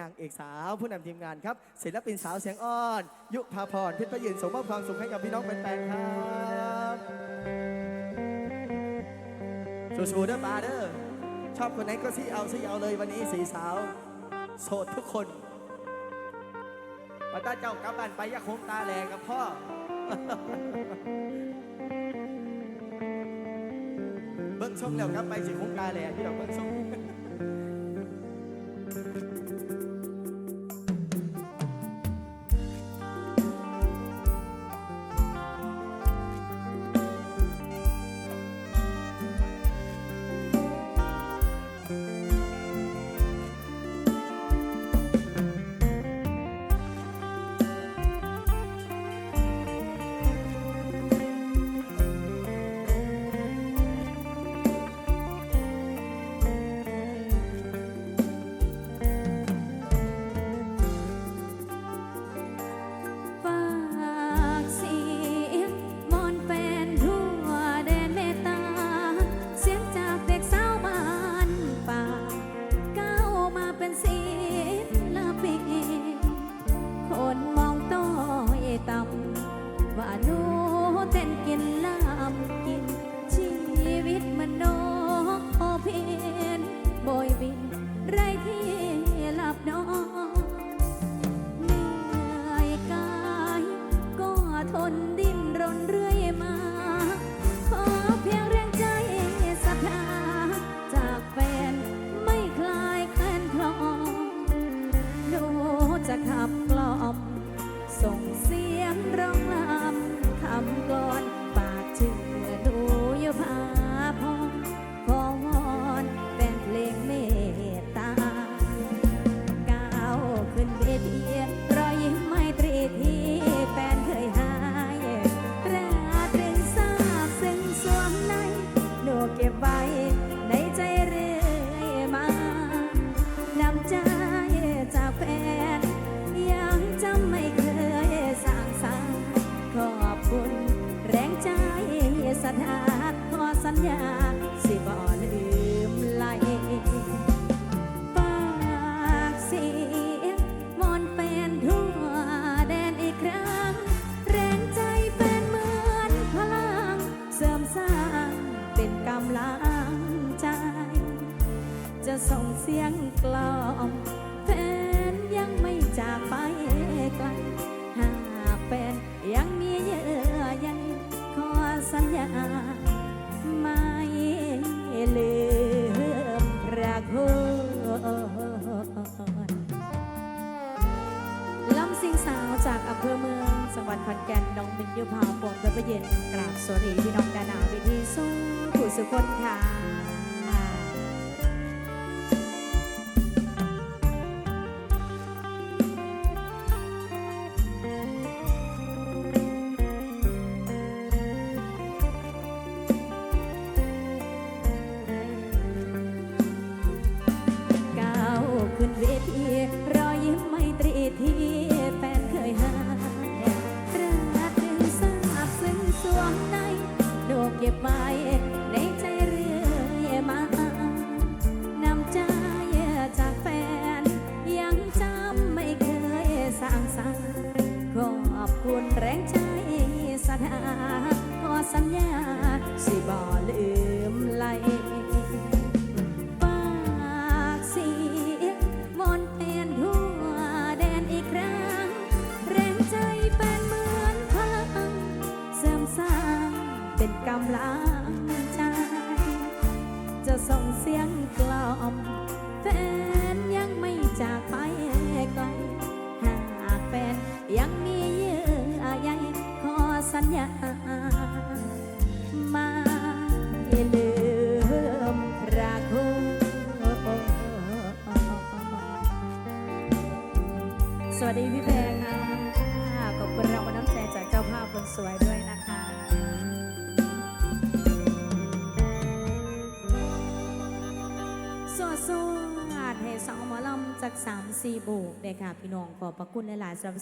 นางเอกสาวผู้นำทีมงานครับศิลปินสาวเสียงอ้อน ยุพาพรเพชรพยืนส่งมอบความสุขให้กับพี่น้องแฟนๆครับสู้ๆเด้อปาเด้อชอบคนไหนก็ซี่เอาซี่เอาเลยวันนี้สีสาว โสดทุกคนปัตตาเจ้ากลับบ้านไปอยาคงตาแหลกับพ่อเบิ้งส้มแล้วกลับไปสิคงตาแหลพี่ดอกเบิ้งส้ม ญาสิบ่ลืมไหลปากเสียงมอนเป็นทั่วแดนอีกครั้ง แรงใจเป็นเหมือนพลัง เสริมสร้างเป็นกำลังใจ จะส่งเสียงกล่อมแฟนยังไม่จากไปไกลหากแฟนยังมีเยอใขอนแก่นน้องมินยูพาปวงพระเย็นกราบสวัสดีพี่น้องดานาวิธีสู้ผู้สุคนค่ะก้าวขึ้นเวทีรอยยิ้มไม่ตรีที ก็บไว้ในใจเรื่อยมานำใจจากแฟน ยังจำไม่เคยสร้างสรรค์ขอบคุณแรงใจสถาขอสัญญาสิบ่ลืม เสียงกล่อม แฟนยังไม่จากไปไกลหากแฟนยังมีเยื่อใยขอสัญญา มาลืมรักสวัสดีพี่แพงค่ะขอบคุณรางวัลน้ำใจจากเจ้าภาพคนสวยด้วย สวดสวดให้สองหมอลำจากสามสี่โบกเลยค่ะ พี่น้องขอบพระคุณหลายๆสำหรับ